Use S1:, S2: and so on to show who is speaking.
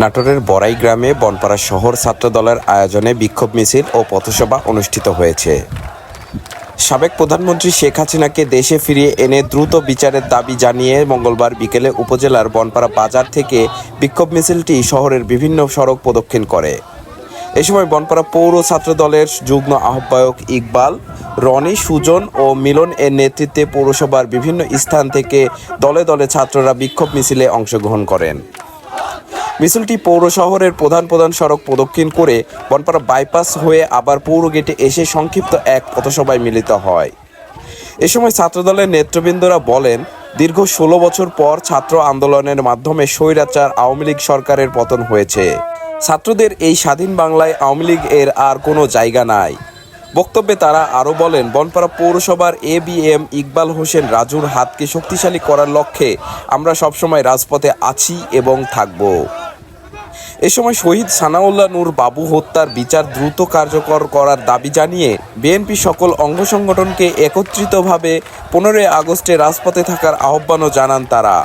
S1: নাটোরের বড়াই গ্রামে বনপাড়া শহর ছাত্রদলের আয়োজনে বিক্ষোভ মিছিল ও পথসভা অনুষ্ঠিত হয়েছে। সাবেক প্রধানমন্ত্রী শেখ হাসিনাকে দেশে ফিরিয়ে এনে দ্রুত বিচারের দাবি জানিয়ে মঙ্গলবার বিকেলে উপজেলার বনপাড়া বাজার থেকে বিক্ষোভ মিছিলটি শহরের বিভিন্ন সড়ক প্রদক্ষিণ করে। এ সময় বনপাড়া পৌর ছাত্র দলের যুগ্ম আহ্বায়ক ইকবাল, রনি, সুজন ও মিলন এর নেতৃত্বে পৌরসভার বিভিন্ন স্থান থেকে দলে দলে ছাত্ররা বিক্ষোভ মিছিলে অংশগ্রহণ করেন। মিছিলটি পৌর শহরের প্রধান প্রধান সড়ক প্রদক্ষিণ করে বনপাড়া বাইপাস হয়ে আবার পৌর গেটে এসে সংক্ষিপ্ত এক পথসভায় মিলিত হয়। এ সময় ছাত্রদলের নেতৃবৃন্দরা বলেন, দীর্ঘ ষোলো বছর পর ছাত্র আন্দোলনের মাধ্যমে স্বৈরাচার আওয়ামী লীগ সরকারের পতন হয়েছে। ছাত্রদের এই স্বাধীন বাংলায় আওয়ামী লীগ এর আর কোনো জায়গা নাই। বক্তব্যে তারা আরও বলেন, বনপাড়া পৌরসভার A B M Iqbal Hossain রাজুর হাতকে শক্তিশালী করার লক্ষ্যে আমরা সবসময় রাজপথে আছি এবং থাকব। এ সময় শহীদ সানাউল্লাহ নূর বাবু হত্যার বিচার দ্রুত কার্যকর করার দাবি জানিয়ে বিএনপি সকল অঙ্গ সংগঠনকে একত্রিতভাবে পনেরোই আগস্টে রাজপথে থাকার আহ্বানও জানান তারা।